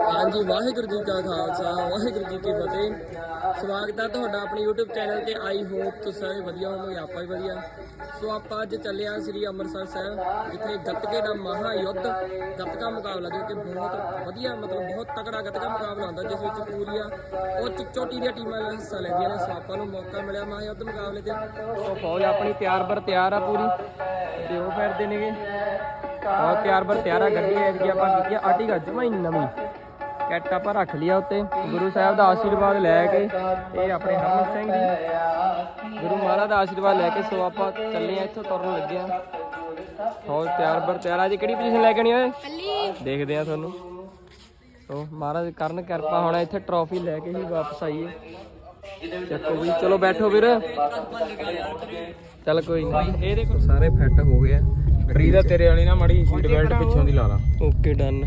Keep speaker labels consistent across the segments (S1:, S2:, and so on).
S1: ਹਾਂਜੀ, ਵਾਹਿਗੁਰੂ ਜੀ ਕਾ ਖਾਲਸਾ, ਵਾਹਿਗੁਰੂ ਜੀ ਕੀ ਫਤਿਹ। ਸਵਾਗਤ ਹੈ ਤੁਹਾਡਾ ਆਪਣੇ YouTube ਚੈਨਲ ਤੇ। ਆਈ ਹੋਪ ਤੁਸੀਂ ਸਾਰੇ ਵਧੀਆ ਹੋਵੋਗੇ, ਆਪਾਂ ਵੀ ਵਧੀਆ। ਸੋ ਆਪਾਂ ਅੱਜ ਚੱਲੇ ਹਾਂ ਸ੍ਰੀ ਅੰਮ੍ਰਿਤਸਰ ਸਾਹਿਬ, ਜਿੱਥੇ ਗੱਤਕੇ ਦਾ ਮਹਾ ਯੁੱਧ ਗੱਤਕਾ ਮੁਕਾਬਲਾ, ਜੋ ਕਿ ਬਹੁਤ ਵਧੀਆ, ਮਤਲਬ ਬਹੁਤ ਤਕੜਾ ਗੱਤਕਾ ਮੁਕਾਬਲਾ ਹੁੰਦਾ, ਜਿਸ ਵਿੱਚ ਪੂਰੀਆਂ ਉਹ ਚੋਟੀ ਦੀਆਂ ਟੀਮਾਂ ਹਿੱਸਾ ਲੈਂਦੀਆਂ ਨੇ। ਸੋ ਆਪਾਂ ਨੂੰ ਮੌਕਾ ਮਿਲਿਆ ਮਹਾ ਯੁੱਧ ਮੁਕਾਬਲੇ ਤੇ। ਸੋ ਫੌਜ ਆਪਣੀ ਤਿਆਰ ਬਰ ਤਿਆਰ ਆ ਪੂਰੀ। ਤੇ ਉਹ ਫਿਰਦੇ ਨੇਗੇ ਬਹੁਤ ਤਿਆਰ ਬਰ ਤਿਆਰ ਆ, ਗੱਡੀ ਐਤਕੀ ਆਪਾਂ ਕੀਤੀ ਆ ਆਟੀ ਗੱਜ ਨਵੀਂ। ਕੈਟ ਆਪਾਂ ਰੱਖ ਲਿਆ ਉੱਤੇ। ਗੁਰੂ ਸਾਹਿਬ ਦਾ ਆਸ਼ੀਰਵਾਦ ਲੈ ਕੇ ਇਹ ਆਪਣੇ ਹਰਮਨ ਸਿੰਘ ਜੀ। ਗੁਰੂ ਮਹਾਰਾਜ ਦਾ ਆਸ਼ੀਰਵਾਦ ਲੈ ਕੇ ਸੋ ਆਪਾਂ ਚੱਲੇ ਆ ਇੱਥੋਂ ਤੁਰਨ ਲੱਗੇ ਆ। ਹੋਰ ਤਿਆਰ ਬਰ ਤਿਆਰ ਆ ਜੀ ਕਿਹੜੀ ਪੋਜੀਸ਼ਨ ਲੈ ਕੇ ਆਣੀ ਓਏ? ਦੇਖਦੇ ਆ ਤੁਹਾਨੂੰ। ਸੋ ਮਹਾਰਾਜ ਕਰਨ ਕਿਰਪਾ ਹੁਣ ਇੱਥੇ ਟਰੋਫੀ ਲੈ ਕੇ ਹੀ ਵਾਪਸ ਆਈਏ। ਚੱਕੋ ਵੀ ਚਲੋ ਬੈਠੋ ਵੀਰ। ਚੱਲ ਕੋਈ ਨਹੀਂ ਇਹ ਦੇਖੋ ਸਾਰੇ ਫਿੱਟ ਹੋ ਗਏ ਆ।
S2: ਫਰੀ ਦਾ ਤੇਰੇ ਵਾਲੀ ਨਾ ਮੜੀ ਸੀਟ ਬੈਲਟ ਪਿੱਛੋਂ ਦੀ ਲਾ ਲਾ।
S1: ਓਕੇ ਡਨ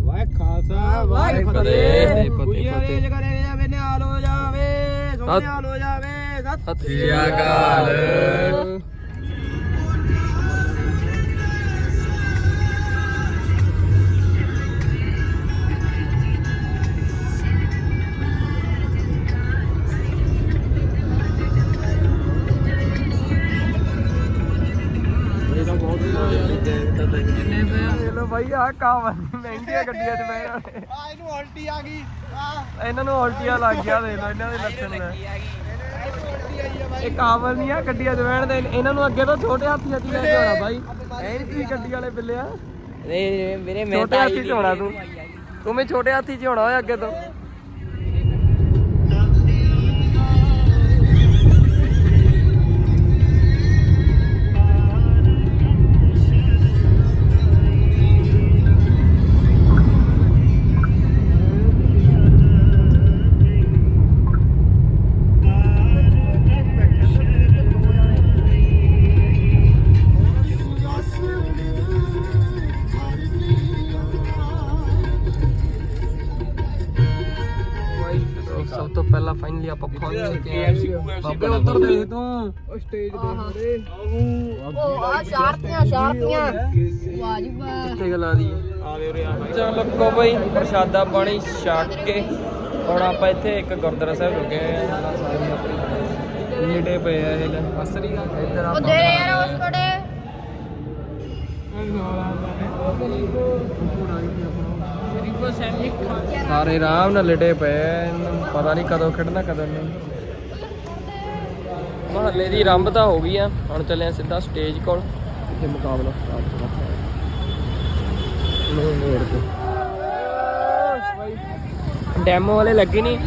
S2: ਵਾਹ ਖਾਲਸਾ
S1: ਵਾਹਿਗੁਰੂ ਫਤਿਹ। ਫਤਿਹ।
S2: ਕਰੇ ਜਾਵੇ ਨਿਹਾਲ ਹੋ ਜਾਵੇ ਨਿਹਾਲ ਹੋ ਜਾਵੇ
S1: ਸਤਿ ਸ੍ਰੀ ਅਕਾਲ।
S2: ਇਹ ਤਾਂ ਬਹੁਤ
S1: ਲੋ ਭਾਈ ਆ ਕਾਮ ਮਹਿੰਗੀਆਂ ਗੱਡੀਆਂ 'ਚ ਬਹਿ ਰਹੇ
S2: ਆ ਇਹਨੂੰ ਉਲਟੀ ਆ ਗਈ। ਆ।
S1: ਇਹਨਾਂ ਨੂੰ ਉਲਟੀਆਂ ਲੱਗ ਗਿਆ ਦੇਖ ਲੋ ਇਹਨਾਂ ਦੇ ਲੱਛਣ ਨੇ। ਇਹ ਕਾਬਲ ਨਹੀਂ ਆ ਗੱਡੀਆਂ 'ਚ ਬਹਿਣ ਦੇ ਇਹਨਾਂ ਨੂੰ ਅੱਗੇ ਤੋਂ ਛੋਟੇ ਹਾਥੀ ਹਾਥੀ ਲੈ ਕੇ ਆਉਣਾ ਬਾਈ। ਐ ਨਹੀਂ ਤੁਸੀਂ ਗੱਡੀ ਵਾਲੇ ਬਿੱਲਿਆ
S3: ਵੀਰੇ ਵੀਰੇ ਮੈਂ
S1: ਛੋਟੇ ਹਾਥੀ 'ਚ ਆਉਣਾ ਤੂੰ। ਤੂੰ ਵੀ ਛੋਟੇ ਹਾਥੀ 'ਚ ਆਉਣਾ ਓਏ ਅੱਗੇ ਤੋਂ। ਤੋਂ ਪਹਿਲਾਂ ਫਾਈਨਲੀ ਆਪਾਂ ਪਹੁੰਚ ਚੁੱਕੇ ਹਾਂ। ਬਾਬੇ ਉੱਧਰ ਦੇਖ ਤੂੰ।
S2: ਸਟੇਜ ਦੇ
S4: ਉਹ ਆ ਸ਼ਾਰਪੀਆਂ ਸ਼ਾਰਪੀਆਂ ਵਾਹ ਜੀ ਵਾਹ।
S1: ਕਿੱਥੇ ਗਲਾ ਦੀ
S2: ਆ ਦੇ ਉਰੇ ਆ
S1: ਚਲ ਕੋ ਬਈ ਪ੍ਰਸ਼ਾਦਾ ਪਾਣੀ ਛਕ ਕੇ। ਹੁਣ ਆਪਾਂ ਇੱਥੇ ਇੱਕ ਗੁਰਦੁਆਰਾ ਸਾਹਿਬ ਰੁਕੇ ਆ। ਨੇੜੇ ਪਏ ਆ ਇਹ। ਲੈ ਅਸਰੀ ਦਾ ਇੱਧਰ
S4: ਉਹ
S1: ਆਪਾਂ
S4: ਦੇ ਰਹੇ ਯਾਰ ਉਸ ਕੋੜੇ
S1: ਸਾਰੇ ਆਰਾਮ ਨਾਲ ਲਟੇ ਪਏ ਆ, ਇਹਨਾਂ ਨੂੰ ਪਤਾ ਨਹੀਂ ਕਦੋਂ ਖੇਡਣਾ ਕਦੋਂ ਨਹੀਂ। ਮਹੱਲੇ ਦੀ ਰੰਭ ਤਾਂ ਹੋ ਗਈ ਆ ਹੁਣ ਚੱਲੇ ਆ ਸਿੱਧਾ ਸਟੇਜ ਕੋਲ। ਤੇ ਮੁਕਾਬਲਾ ਸਟਾਰਟ ਹੋਣਾ ਲੋ ਮੋੜ ਤੇ ਡੈਮੋ ਵਾਲੇ ਲੱਗੇ ਨਹੀਂ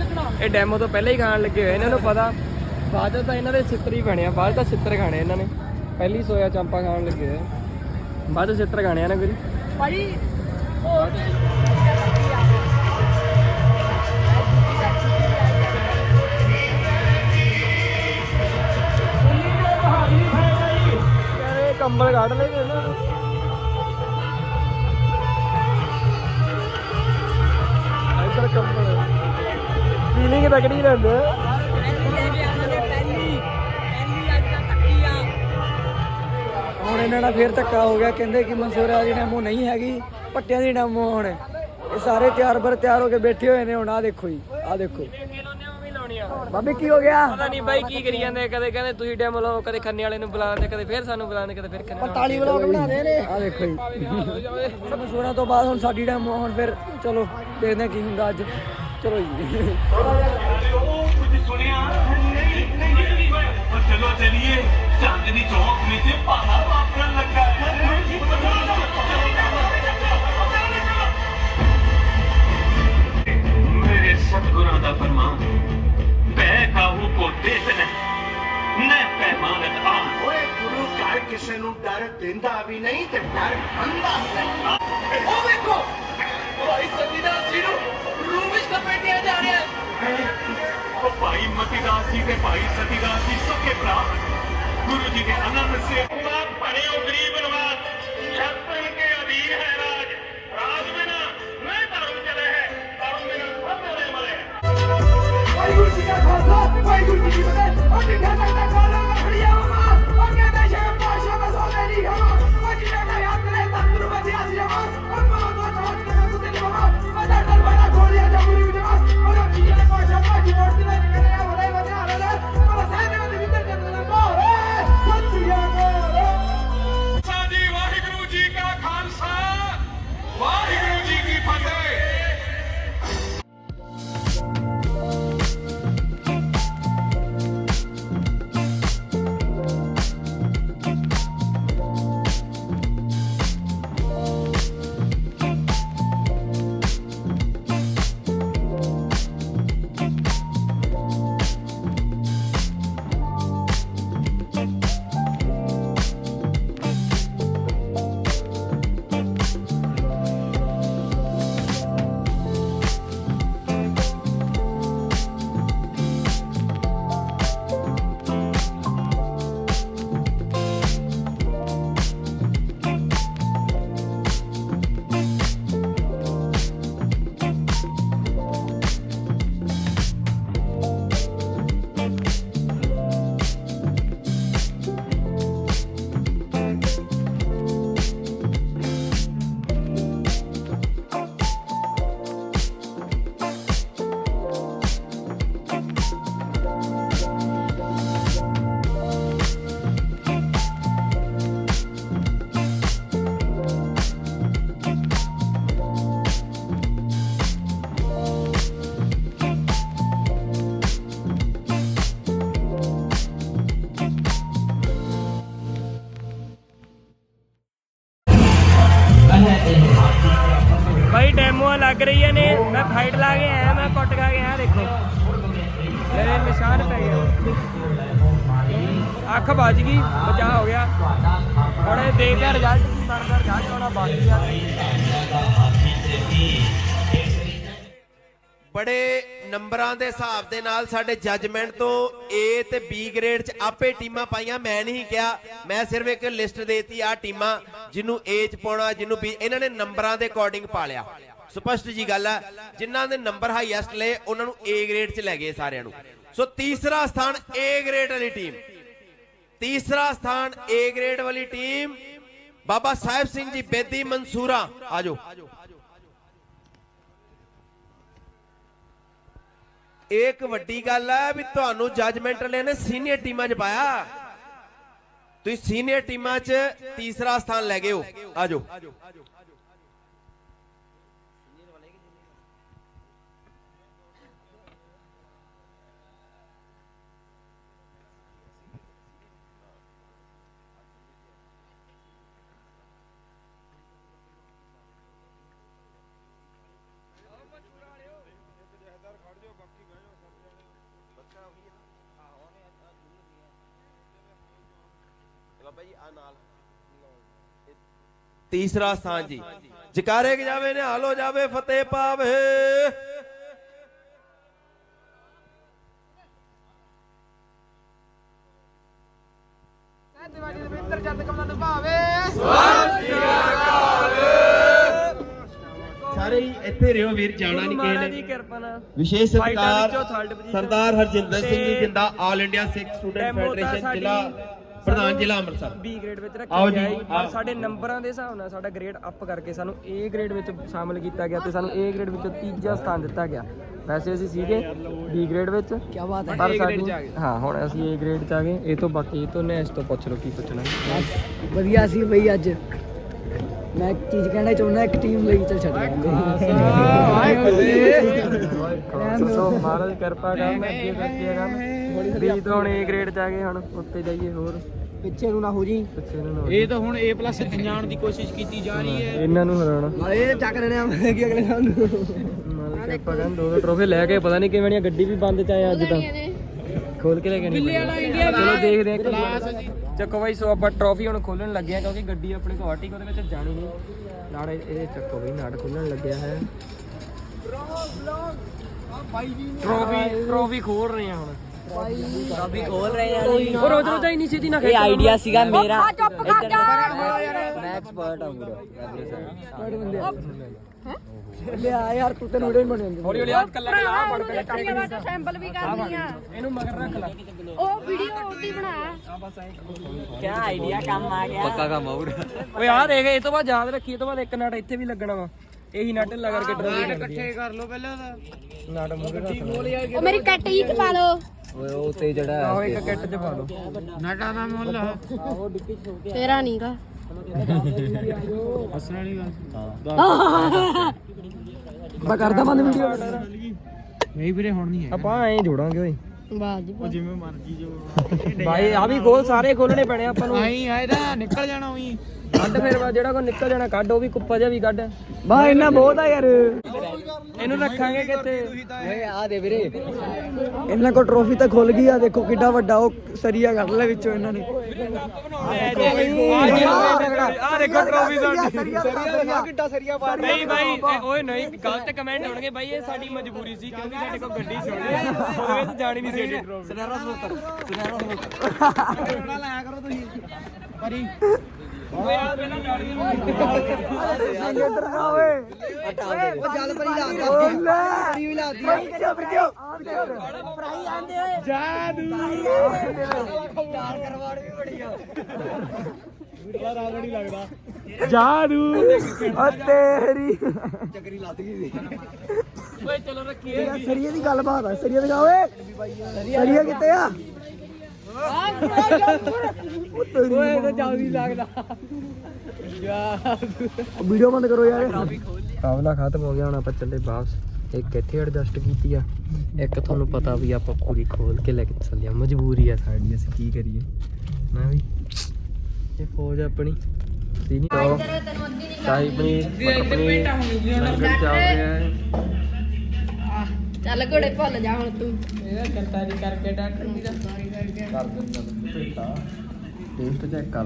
S1: ਇਹ ਡੈਮੋ ਤੋਂ ਪਹਿਲਾਂ ਹੀ ਖਾਣ ਲੱਗੇ ਹੋਏ ਇਹਨਾਂ ਨੂੰ ਪਤਾ। ਬਾਅਦ 'ਚ ਤਾਂ ਇਹਨਾਂ ਦੇ ਛਿੱਤਰ ਹੀ ਪੈਣੇ ਆ ਬਾਅਦ 'ਚ ਤਾਂ ਛਿੱਤਰ ਖਾਣੇ ਇਹਨਾਂ ਨੇ। ਪਹਿਲੀ ਸੋਇਆ ਚਾਂਪਾ ਖਾਣ ਲੱਗੇ ਹੋਏ ਬਾਅਦ 'ਚ ਛਿੱਤਰ ਖਾਣੇ ਆ ਨਾ ਗੁਰੀ
S4: ਭਾਜੀ
S1: ਕਹਿੰਦੇ ਕੰਬਲ ਕੱਢ ਲੈ ਇਹਨਾਂ ਨੂੰ ਇੱਧਰ ਕੰਬਲ
S5: ਇਹਨਾਂ ਨਾਲ ਫੇਰ ਧੱਕਾ ਹੋ ਗਿਆ ਕਹਿੰਦੇ ਕਿ ਮਨਸੂਰਾ ਦੀ ਡੈਮੋ ਨਹੀਂ ਹੈਗੀ ਪੱਟਿਆਂ ਦੀ ਡੈਮੋ ਹੁਣ ਇਹ ਸਾਰੇ ਤਿਆਰ ਬਰ ਤਿਆਰ ਹੋ ਕੇ ਬੈਠੇ ਹੋਏ ਨੇ ਹੁਣ ਆ ਦੇਖੋ ਜੀ ਆ ਦੇਖੋ ਬਾਬੇ ਕੀ ਹੋ ਗਿਆ
S1: ਪਤਾ ਨਹੀਂ ਬਾਈ ਕੀ ਕਰੀ ਜਾਂਦੇ ਕਦੇ ਕਹਿੰਦੇ ਤੁਸੀਂ ਡੈਮੋ ਲਾਓ ਕਦੇ ਖੰਨੇ ਵਾਲੇ ਨੂੰ ਬੁਲਾਉਂਦੇ ਕਦੇ ਫੇਰ ਸਾਨੂੰ ਬੁਲਾਉਂਦੇ ਕਦੇ ਫੇਰ ਖੰਨੇ
S5: ਤਾਲੀ ਵਲੋਗ ਬਣਾ ਰਹੇ ਨੇ ਆ ਦੇਖੋ ਜੀ ਮਨਸੂਰਾ ਤੋਂ ਬਾਅਦ ਹੁਣ ਸਾਡੀ ਡੈਮੋ ਹੁਣ ਫਿਰ ਚਲੋ ਦੇਖਦੇ ਕੀ ਹੁੰਦਾ ਅੱਜ ਚਲੋ ਜੀ
S6: ਚਲੋ ਚਲਿਏ ਮੇਰੇ ਸਤਿਗੁਰਾਂ ਦਾ ਫਰਮਾਨ
S7: ਕਿਸੇ ਨੂੰ ਡਰ ਦਿੰਦਾ ਵੀ ਨਹੀਂ ਤੇ ਡਰ ਵੇਖੋ ਭਾਈ ਸਤੀਦਾਸ ਜੀ ਨੂੰ ਰੂਮ ਵਿੱਚ ਲਪੇਟਿਆ ਜਾ ਰਿਹਾ। ਹੈ
S6: ਉਹ ਭਾਈ ਮਤੀਦਾਸ ਜੀ ਤੇ ਭਾਈ ਸਤੀਦਾਸ ਜੀ ਭਰਾ
S7: ਵਾਹਿਗੁਰੂ ਜੀ ਕਾ ਖਾਲਸਾ ਵਾਹਿਗੁਰੂ ਜੀ ਕੀ ਫਤਿਹ। ਉਹ ਜਿੱਥੇ ਤੱਕ ਦਾ ਮੈਂ ਮੈਂ
S1: ਫਾਈਟ ਲਾ ਕੇ ਆਇਆ, ਮੈਂ ਕੁੱਟ ਕੇ ਆਇਆ, ਦੇਖੋ। ਮੇਰੇ ਨਿਸ਼ਾਨ ਪੈ ਗਏ। ਅੱਖ ਵੱਜ ਗਈ, ਬਚਾ ਹੋ ਗਿਆ। ਹੁਣ ਇਹ ਦੇਖਦੇ ਆ ਰਿਜ਼ਲਟ ਕੀ ਬਣਦਾ ਰਿਜ਼ਲਟ ਆਉਣਾ ਬਾਕੀ ਆ
S8: ਬੜੇ ਨੰਬਰਾਂ ਦੇ ਹਿਸਾਬ ਦੇ ਨਾਲ ਸਾਡੇ ਜੱਜਮੈਂਟ ਤੋਂ A ਤੇ B ਗ੍ਰੇਡ 'ਚ ਆਪੇ ਟੀਮਾਂ ਪਾਈਆਂ। ਮੈਂ ਨਹੀਂ ਕਿਹਾ, ਮੈਂ ਸਿਰਫ ਇੱਕ ਲਿਸਟ ਦੇਤੀ ਆ ਟੀਮਾਂ, ਜਿਹਨੂੰ A 'ਚ ਪਾਉਣਾ, ਜਿਹਨੂੰ B, ਇਹਨਾਂ ਨੇ ਨੰਬਰਾਂ ਦੇ ਅਕੋਰਡਿੰਗ ਪਾ ਲਿਆ। ਸਪਸ਼ਟ ਜੀ ਗੱਲ ਹੈ ਜਿਨ੍ਹਾਂ ਦੇ ਨੰਬਰ ਹਾਈਐਸਟ ਲਏ ਉਹਨਾਂ ਨੂੰ A ਗ੍ਰੇਡ 'ਚ ਲੈ ਗਏ ਸਾਰਿਆਂ ਨੂੰ। ਸੋ ਤੀਸਰਾ ਸਥਾਨ A ਗ੍ਰੇਡ ਵਾਲੀ ਟੀਮ ਤੀਸਰਾ ਸਥਾਨ A ਗ੍ਰੇਡ ਵਾਲੀ ਟੀਮ ਬਾਬਾ ਸਾਹਿਬ ਸਿੰਘ ਜੀ, ਬੇਦੀ ਮਨਸੂਰਾ। ਆਜੋ ਇਹ ਇੱਕ ਵੱਡੀ ਗੱਲ ਹੈ ਵੀ ਤੁਹਾਨੂੰ ਜੱਜਮੈਂਟ ਵਾਲਿਆਂ ਨੇ ਸੀਨੀਅਰ ਟੀਮਾਂ 'ਚ ਪਾਇਆ। ਤੁਸੀਂ ਸੀਨੀਅਰ ਟੀਮਾਂ 'ਚ ਤੀਸਰਾ ਸਥਾਨ ਲੈ ਗਏ ਹੋ। ਆਜੋ ਬਾਬਾ ਜੀ ਆ ਨਾਲ। ਤੀਸਰਾ ਸਥਾਨ ਜੀ। ਜਕਾਰੇ ਕਿ ਜਾਵੇ ਨਿਹਾਲ ਹੋ ਜਾਵੇ ਫਤਿਹ ਪਾਵੇ। ਸਾਰੇ ਹੀ ਇੱਥੇ ਰਿਓ ਵੀਰ ਜਾਣਾ ਨਹੀਂ ਕਿਸੇ
S1: ਮਹਾਰਾਜ ਦੀ
S8: ਨੇ
S1: ਕਿਰਪਾ ਨਾਲ।
S8: ਵਿਸ਼ੇਸ਼ ਸਤਿਕਾਰ ਸਰਦਾਰ Harjinder Singh ji Jinda all India Sikh student federation ਜ਼ਿਲ੍ਹਾ ਪ੍ਰਧਾਨ ਜ਼ਿਲ੍ਹਾ ਅੰਮ੍ਰਿਤਸਰ।
S1: B ਗ੍ਰੇਡ ਵਿੱਚ
S8: ਆਓ
S1: ਰੱਖਿਆ
S8: ਜੀ,
S1: ਗਿਆ ਪਰ
S8: ਆਓ।
S1: ਸਾਡੇ ਨੰਬਰਾਂ ਦੇ ਹਿਸਾਬ ਨਾਲ ਸਾਡਾ ਗ੍ਰੇਡ ਅਪ ਕਰਕੇ ਸਾਨੂੰ A ਗ੍ਰੇਡ ਵਿੱਚ ਸ਼ਾਮਲ ਕੀਤਾ ਗਿਆ ਤੇ ਸਾਨੂੰ A ਗ੍ਰੇਡ ਵਿੱਚੋਂ ਤੀਜਾ ਸਥਾਨ ਦਿੱਤਾ ਗਿਆ। ਵੈਸੇ ਅਸੀਂ ਸੀਗੇ B ਗ੍ਰੇਡ ਵਿੱਚ।
S5: ਕੀ ਬਾਤ ਹੈ।
S1: ਪਰ ਸਾਡੀ ਹਾਂ ਹੁਣ ਅਸੀਂ A ਗ੍ਰੇਡ ਚ ਆ ਗਏ। ਇਹ ਤੋਂ ਬਾਕੀ ਇਹ ਤੋਂ ਨੇ ਇਸ ਤੋਂ ਪੁੱਛ ਲਓ ਕੀ ਪੁੱਛਣਾ।
S5: ਬਸ ਵਧੀਆ ਸੀ ਬਈ ਅੱਜ। ਮੈਂ ਇੱਕ ਚੀਜ਼ ਕਹਿਣਾ ਚਾਹੁੰਦਾ ਇੱਕ ਟੀਮ ਲਈ ਚੱਲ ਛੱਡ
S1: ਸੋ ਮਹਾਰਾਜ ਕਿਰਪਾ ਕਰਨ ਅੱਗੇ ਕਰਕੇ ਕਰਨ। ਵੀ ਤੋਂ ਹੁਣ A ਗ੍ਰੇਡ ਚ ਆ ਗਏ ਹੁਣ ਉੱਤੇ ਜਾਈਏ ਹੋਰ।
S5: ਪਿੱਛੇ ਨੂੰ ਨਾ ਹੋ ਜੀ।
S1: ਪਿੱਛੇ ਨੂੰ ਨਾ
S2: ਇਹ ਤਾਂ ਹੁਣ A+ ਜਾਣ ਦੀ ਕੋਸ਼ਿਸ਼ ਕੀਤੀ ਜਾ ਰਹੀ ਹੈ।
S1: ਇਹਨਾਂ ਨੂੰ ਹਰਾਉਣਾ।
S5: ਨਾਲੇ ਚੱਕ ਲੈਣੇ ਆ ਮੈਂ ਕੀ ਅਗਲੇ ਸਾਲ ਨੂੰ।
S1: ਮਹਾਰਾਜ ਕਿਰਪਾ ਕਰਨ ਦੋ ਦੋ ਟਰੋਫੀ ਲੈ ਕੇ ਪਤਾ ਨਹੀਂ ਕਿਵੇਂ ਦੀਆਂ ਗੱਡੀ ਵੀ ਬੰਦ ਚ ਆਏ ਅੱਜ ਤਾਂ। ਖੋਲ ਕੇ ਲੈ ਕੇ ਨਹੀਂ ਚਲੋ ਦੇਖਦੇ ਹਾਂ ਚੱਕੋ ਬਾਈ ਸੋ ਆਪਾਂ ਟਰੋਫੀ ਹੁਣ ਖੋਲਣ ਲੱਗੇ ਆ ਕਿਉਂਕਿ ਗੱਡੀ ਆਪਣੀ ਗੁਹਾਟੀ ਉਹਦੇ ਵਿੱਚ ਜਾਣੀ ਨਹੀਂ। ਨਾੜ ਇਹ ਚੱਕੋ ਬਈ ਨਾੜ ਖੋਲਣ ਲੱਗਿਆ ਹੈ। ਟਰੋਫੀ ਟਰੋਫੀ ਖੋਲ ਰਹੇ ਆ ਹੁਣ।
S3: ਕਾਫੀ ਖੋਲ ਰਹੇ ਆ ਜੀ।
S1: ਉਹ ਰੋਜ਼ ਰੋਜ਼ ਇੰਨੀ ਛੇਤੀ ਨਾ
S3: ਇਹ ਆਈਡੀਆ ਸੀਗਾ ਮੇਰਾ।
S4: ਚੁੱਪ ਕਰ ਜਾ।
S3: ਮੈਂ ਐਕਸਪਰਟ ਹਾਂ? ਪੂਰਾ
S5: ਲਿਆ ਯਾਰ ਤੂੰ ਤੈਨੂੰ ਵੀਡੀਓ ਬਣ ਜਾਂਦੀ
S1: ਹੌਲੀ ਹੌਲੀ ਹੱਥ ਕੱਲਾ ਕੱਲਾ ਪੜ ਕੇ
S4: ਤੇਰੀਆਂ ਬਾਤਾਂ ਸੈਂਪਲ ਵੀ ਕਰਨੀ ਆ।
S1: ਇਹਨੂੰ ਮਗਰ ਰੱਖ ਲੈ।
S4: ਉਹ ਵੀਡੀਓ ਉਹਦੀ ਬਣਾ।
S3: ਕੀ ਆਈਡੀਆ ਕੰਮ ਆ ਗਿਆ। ਪੱਕਾ ਕੰਮ ਆਉਰ
S1: ਓਏ ਆ ਦੇਖ ਇਹ ਤੋਂ ਬਾਅਦ ਯਾਦ ਰੱਖੀ ਇਹ ਤੋਂ ਬਾਅਦ ਇੱਕ ਨਟ ਇੱਥੇ ਵੀ ਲੱਗਣਾ ਵਾ। ਇਹੀ ਨਟ ਲਾ ਕਰਕੇ ਟਰੋਫੀ ਇਕੱਠੇ
S2: ਕਰ ਲਓ ਪਹਿਲਾਂ ਤਾਂ
S1: ਨਟ ਮੂਰੇ ਰੱਖ ਲਓ
S4: ਉਹ ਮੇਰੀ ਕੱਟ ਹੀ ਪਾ ਲਓ।
S3: ਓਏ ਉਹ ਤੇ ਜਿਹੜਾ
S1: ਆਹੋ ਇੱਕ ਕਿੱਟ ਚ ਪਾ ਲਓ।
S2: ਨਾਟਾ ਦਾ ਮੁੱਲ।
S4: ਤੇਰਾ ਨਹੀਂਗਾ
S2: ਹੱਸਣ ਵਾਲੀ ਗੱਲ।
S5: ਮੈਂ ਕਰਦਾ ਬੰਦ ਵੀਡੀਓ
S2: ਨਹੀਂ ਵੀਰੇ ਹੁਣ ਨਹੀਂ ਹੈ
S1: ਆਪਾਂ ਐਂ ਜੋੜਾਂਗੇ ਓਏ।
S4: ਵਾਹ।
S2: ਜਿਵੇਂ ਮਰਜ਼ੀ ਜੋ।
S1: ਭਾਈ ਆ ਵੀ ਖੋਲ ਸਾਰੇ ਖੋਲਣੇ ਪੈਣੇ ਆਪਾਂ ਨੂੰ।
S2: ਆਈ ਆਏ ਤਾਂ ਨਿਕਲ ਜਾਣਾ ਉਹੀ।
S1: ਕੱਢ ਫਿਰ ਵਾ ਜਿਹੜਾ ਕੋ ਨਿਕਲ ਜਾਣਾ ਕੱਢ ਉਹ ਵੀ ਕੁੱਪਾ ਜਿਹਾ ਵੀ ਕੱਢ।
S5: ਬਾ ਇੰਨਾ ਬਹੁਤ ਆ ਯਾਰ।
S1: ਇਹਨੂੰ ਰੱਖਾਂਗੇ ਕਿੱਥੇ?
S5: ਆ ਦੇ ਵੀਰੇ। ਇਹਨਾਂ ਕੋ ਟਰੋਫੀ ਤਾਂ ਖੁੱਲ ਗਈ ਆ ਦੇਖੋ ਕਿੱਡਾ ਵੱਡਾ ਉਹ ਸਰੀਆ ਕੱਢ ਲਿਆ ਵਿੱਚੋਂ ਇਹਨਾਂ ਨੇ।
S1: ਆ ਦੇਖੋ ਟਰੋਫੀ ਸਾਡੀ।
S5: ਸਰੀਆ ਕਿੱਡਾ ਸਰੀਆ ਪਾ
S1: ਨਹੀਂ ਭਾਈ ਓਏ ਨਹੀਂ ਗਲਤ ਕਮੈਂਟ ਹੋਣਗੇ ਭਾਈ ਇਹ ਸਾਡੀ ਮਜਬੂਰੀ ਸੀ ਕਿਉਂਕਿ ਸਾਡੇ ਕੋਲ ਗੱਡੀ ਛੋੜੀ ਉਹਦੇ ਵਿੱਚ। ਜਾਣੀ ਨਹੀਂ ਸੀ ਏਡੀ ਟਰੋਫੀ
S5: ਸੁਨਹਿਰਾ ਸੁਨਹਿਰਾ
S2: ਥੋੜਾ ਲਾਇਆ ਕਰੋ ਤੁਸੀਂ। ਪਰੀ।
S1: ਓਏ ਆ ਪਹਿਲਾਂ ਗਾੜੀ
S5: ਇੱਧਰ ਨਾ ਓਏ ਉਹ ਜਲ ਪਰੀ ਲਾ ਦੇ ਓਏ ਪਰੀ ਵੀ ਲਾ ਦੀ ਫਿਰ ਕਿਉਂ ਫਿਰ ਕਿਉਂ ਫਰਾਈ ਆਂਦੇ ਓਏ ਜਾਦੂ ਯਾਰ ਕਰਵਾੜ ਵੀ ਬੜੀ ਆ
S1: ਜਾਦੂ
S5: ਓ ਤੇਰੀ ਚੱਕਰੀ ਲੱਤ ਗਈ ਸੀ
S1: ਓਏ ਚਲੋ ਰੱਖੀਏ
S5: ਯਾਰ ਸਰੀਏ ਦੀ ਗੱਲ ਬਾਤ ਆ ਸਰੀਏ ਦਿਖਾ ਓਏ। ਸਰੀਆ ਕਿੱਥੇ ਆ? ਓਏ ਤਾਂ ਜਾਉ ਨਹੀਂ ਲੱਗਦਾ ਵੀਡੀਓ ਬੰਦ ਕਰੋ ਯਾਰ।
S1: ਕਾਬਲਾ ਖਤਮ ਹੋ ਗਿਆ ਹੁਣ ਆਪਾਂ ਚੱਲੇ ਵਾਪਸ। ਇੱਕ ਇੱਥੇ ਐਡਜਸਟ ਕੀਤੀ ਆ। ਇੱਕ ਤੁਹਾਨੂੰ ਪਤਾ ਵੀ ਆਪਾਂ ਪੂਰੀ ਖੋਲ ਕੇ ਲੈ ਕੇ ਚੱਲੇ ਆ। ਮਜਬੂਰੀ ਆ ਸਾਡੀ ਅਸੀਂ ਕੀ ਕਰੀਏ? ਨਾ ਵੀ ਇਹ ਫੌਜ ਆਪਣੀ। ਸੀ ਨਹੀਂ ਸ਼ਾਹੀ ਪਨੀਰ ਪਨੀਰ ਲੰਗਰ ਚੱਲ ਰਿਹਾ ਹੈ।
S4: ਚੱਲ ਘੋੜੇ ਭੁੱਲ ਜਾ ਹੁਣ ਤੂੰ।
S9: ਇਹਦਾ ਕਰਤਾਰੀ ਕਰਕੇ ਡਾਕਟਰ ਵੀ ਦਾ
S5: ਕਰ ਦਿੰਦਾ ਭੇਟਾ ਟੇਸਟ ਚੈੱਕ ਕਰ।